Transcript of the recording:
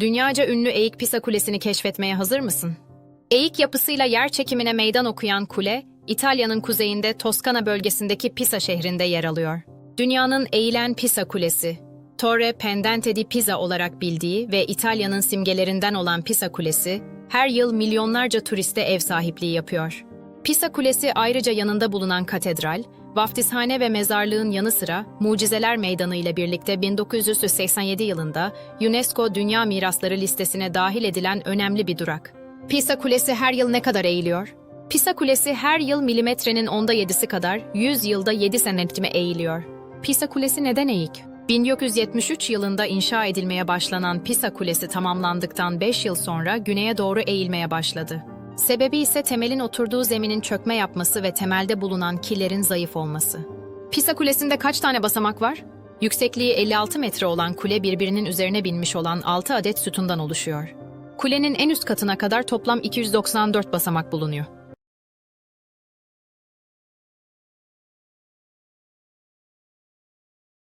Dünyaca ünlü Eğik Pisa Kulesi'ni keşfetmeye hazır mısın? Eğik yapısıyla yer çekimine meydan okuyan kule, İtalya'nın kuzeyinde Toskana bölgesindeki Pisa şehrinde yer alıyor. Dünyanın eğilen Pisa Kulesi, Torre Pendente di Pisa olarak bildiği ve İtalya'nın simgelerinden olan Pisa Kulesi, her yıl milyonlarca turiste ev sahipliği yapıyor. Pisa Kulesi ayrıca yanında bulunan katedral, vaftizhane ve mezarlığın yanı sıra Mucizeler Meydanı ile birlikte 1987 yılında UNESCO Dünya Mirasları listesine dahil edilen önemli bir durak. Pisa Kulesi her yıl ne kadar eğiliyor? Pisa Kulesi her yıl milimetrenin onda yedisi kadar 100 yılda 7 santimetre eğiliyor. Pisa Kulesi neden eğik? 1973 yılında inşa edilmeye başlanan Pisa Kulesi tamamlandıktan 5 yıl sonra güneye doğru eğilmeye başladı. Sebebi ise temelin oturduğu zeminin çökme yapması ve temelde bulunan kilerin zayıf olması. Pisa Kulesi'nde kaç tane basamak var? Yüksekliği 56 metre olan kule birbirinin üzerine binmiş olan 6 adet sütundan oluşuyor. Kulenin en üst katına kadar toplam 294 basamak bulunuyor.